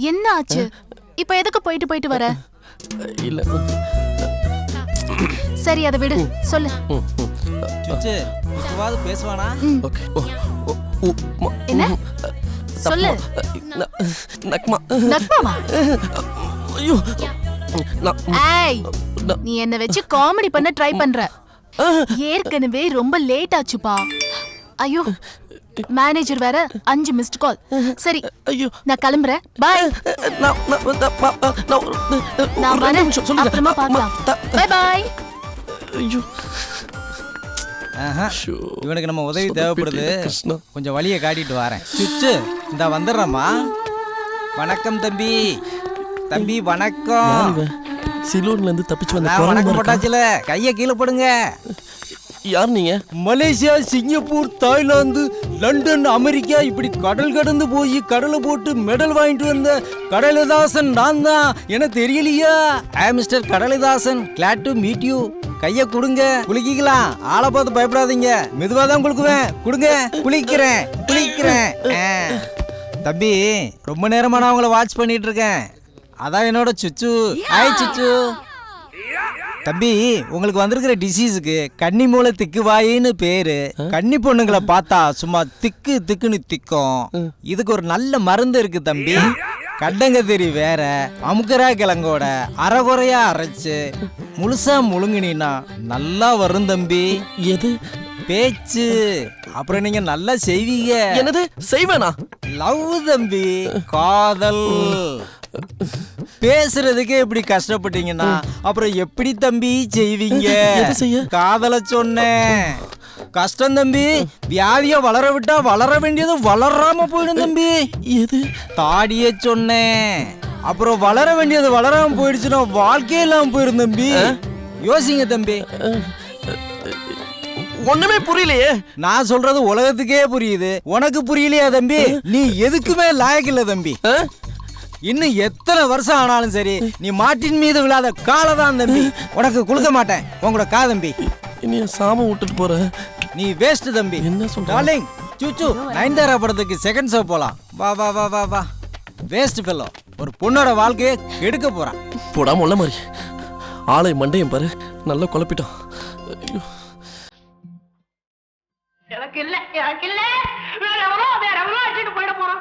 என்ன ஆச்சு? இப்ப எதுக்கு போயிட்டு போயிட்டு வர? இல்ல. சரி அதை விடு. சொல்லு. பேசுவானா? என்ன? சொல்லு. ந- நக்மா. நக்மாவா? ஐயோ. ஏய் ந- நீ என்ன வச்சு காமெடி பண்ண ட்ரை பண்ற. ஏற்கனவே ரொம்ப லேட் ஆச்சுப்பா. ஐயோ. மேனேஜர் வேற அஞ்சு மிஸ்ட் கால் சரி ஐயோ. நான் கிளம்புறேன். பாய் நான் வரேன். அப்புறமா பார்க்கலாம். அம்மா, த- பை பாய் ஐயோ. ஆஹா. ஷோ. இவனுக்கு நம்ம உதவி தேவைப்படுது. கிருஷ்ணா. கொஞ்சம் வழியை காட்டிட்டு வரேன். சுச்சு இந்த வந்துடுறேம்மா. வணக்கம் தம்பி. தம்பி வணக்கம். சிலோன்ல இருந்து தப்பிச்சு வந்த நான் குரங்கு வணக்கம்? போட்டாச்சுல. கையை கீழே போடுங்க. யார் நீங்க? Malaysia Singapore Thailand London America இப்படி கடல் கடந்து போய் கடலை போட்டு மெடல் வாங்கிட்டு வந்த கடலிதாசன் நான் தான். என தெரியலையா? I mister Kadalidasan. Glad to meet you கைய கொடுங்க குளிக்கலாம் ஆளை பார்த்து பயப்படாதீங்க. மெதுவா தான் குளுக்குவேன் கொடுங்க குளிக்கிறேன் குளிக்கிறேன். தம்பி ரொம்ப நேரமா நான் உங்களை வாட்ச் பண்ணிட்டு இருக்கேன். அதான் என்னோட சுச்சு. ஹாய் சுச்சு. தம்பி உங்களுக்கு வந்திருக்கிற டிசீஸுக்கு கன்னி மூளை திக்கு வாயின்னு பேரு. கன்னி பொண்ணுங்களை பார்த்தா சும்மா திக்கு திக்குன்னு திக்கும். இதுக்கு ஒரு நல்ல மருந்து இருக்கு தம்பி. கண்டங்கத்திரி வேற அமுக்கரா கிழங்கோட அரைகுறையா அரைச்சு முழுசா முழுங்கினா நல்லா வரும் தம்பி. எது? பேச்சு. அப்புறம் நீங்க நல்லா செய்வீங்க. என்னது? செய்வேனா? லவ் தம்பி காதல். பேசுறதுக்கு இப்படி கஷ்டப்பட்டீங்கன்னா அப்புறம் எப்படி தம்பி செய்வீங்க? காதல சொன்னேன். கஷ்டம் தம்பி வியாதிய வளர விட்டா வளர வேண்டியது வளராம போயிடும் தம்பி. எது? தாடிய சொன்னேன். அப்புறம் வளர வேண்டியது வளராம போயிடுச்சுன்னா வாழ்க்கையே இல்லாம போயிடும் தம்பி. யோசிங்க தம்பி. ஒண்ணுமே புரியலையே. நான் சொல்றது உலகத்துக்கே புரியுது. உனக்கு புரியலையா தம்பி? நீ எதுக்குமே லாயக்கில்ல தம்பி. ஆ? இன்னும் எத்தனை வருஷம் ஆனாலும் சரி நீ மாட்டின் மீது விழாத காலை தான் தம்பி. உனக்கு கொடுக்க மாட்டேன். உங்களோட கா தம்பி. என்னைய சாம விட்டுட்டு போற. நீ வேஸ்ட் தம்பி. என்ன சொல்றாலிங் சூச்சு நயன்தாரா படத்துக்கு செகண்ட் ஷோ போலாம். வா வா வா வா வா. வேஸ்ட் ஃபெல்லோ ஒரு பொண்ணோட வாழ்க்கையை எடுக்க போறான். போடாம உள்ள மாதிரி ஆளை மண்டையும் பாரு. நல்லா குழப்பிட்டோம் எனக்கு இல்லை எனக்கு இல்லை. வேற எவ்வளோ வேற எவ்வளோ அடிச்சுட்டு போயிட போறோம்